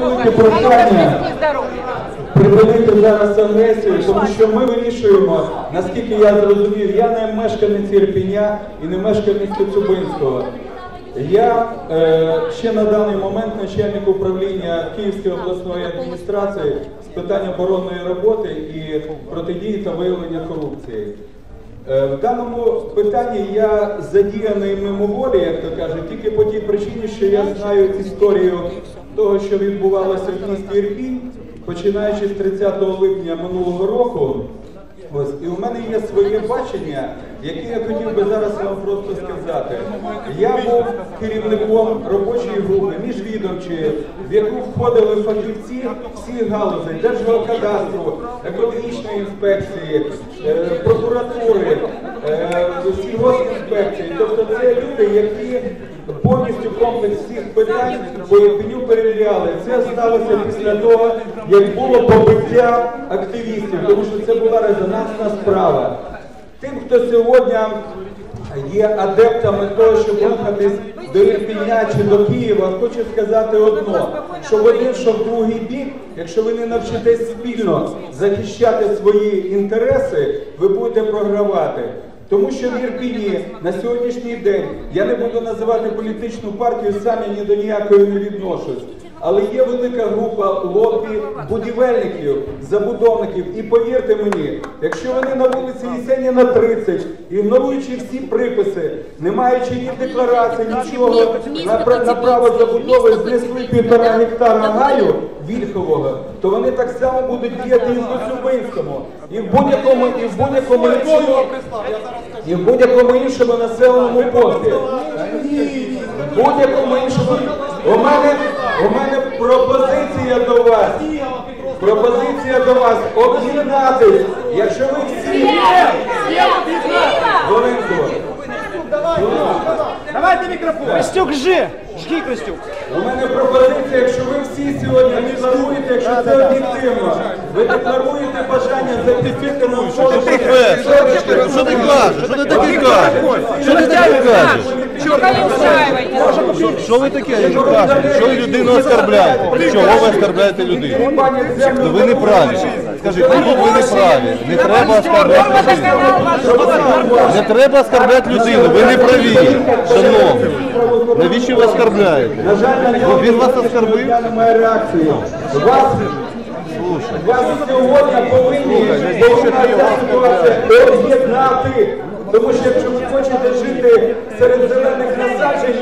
Велике прохання припинити зараз агресію, тому що ми вирішуємо, наскільки я зрозумів, я не мешканець Ірпіня і не мешканець Коцюбинського. Я е, ще на даний момент начальник управління Київської обласної адміністрації з питань оборонної роботи і протидії та виявлення корупції. Е, В даному питанні я задіяний мимоволі, як то кажуть, тільки по тій причині, що я знаю історію того, що відбувалося в місті Ірпінь, починаючи з 30 липня минулого року. Ось, і у мене є своє бачення, яке я хотів би зараз вам просто сказати. Я був керівником робочої групи міжвідомчої, в яку входили фахівці всіх галузей Держгеокадастру, екологічної інспекції, е, прокуратури, е, сільгоспінспекції. Тобто це люди, які комплекс всіх питань по Ірпеню перевіряли. Це сталося після того, як було побиття активістів, тому що це була резонансна справа. Тим, хто сьогодні є адептами того, щоб рухатись до Ірпіня чи до Києва, хочу сказати одно, що в один, що в другий бік, якщо ви не навчитесь спільно захищати свої інтереси, ви будете програвати. Тому що в Ірпіні на сьогоднішній день я не буду називати політичну партію, сам я ні до ніякої не відношусь. Але є велика група лобі будівельників, забудовників. І повірте мені, якщо вони на вулиці Єсеніна 30, ігноруючи всі приписи, не маючи ні декларації, нічого на, на право забудови знесли півтора гектара гаю Вільхового, то вони так само будуть діяти і в Коцюбинському, і в будь-якому, і в будь-якому іншому, і в будь-якому іншому населеному пункті. В будь-якому іншому. У мене, у мене пропозиція до вас. Пропозиція до вас об'єднатись. Якщо ви всі. Хвилинку. Давайте мікрофон. Костюк, жи. Жги, Костюк. У мене пропозиція, якщо ви всі сьогодні декларуєте, якщо це об'єктивно, ви декларуєте бажання захистити навколо. Що ти кажеш? Що ти кажеш? Що ти таке кажеш? Що ти таке кажеш? Що- ви таке кажете? Що ви людину оскарбляєте? Чого ви оскарбляєте людину? Ну ви не праві. Скажіть, ну тут ви не праві. Не треба оскарбляти людину. Не треба оскарбляти людину. Ви не праві, шановні. Навіщо ви оскарбляєте? Він вас оскарбив? Вас, вас сьогодні повинні об'єднати. Тому що якщо ви хочете жити серед зелених насаджень,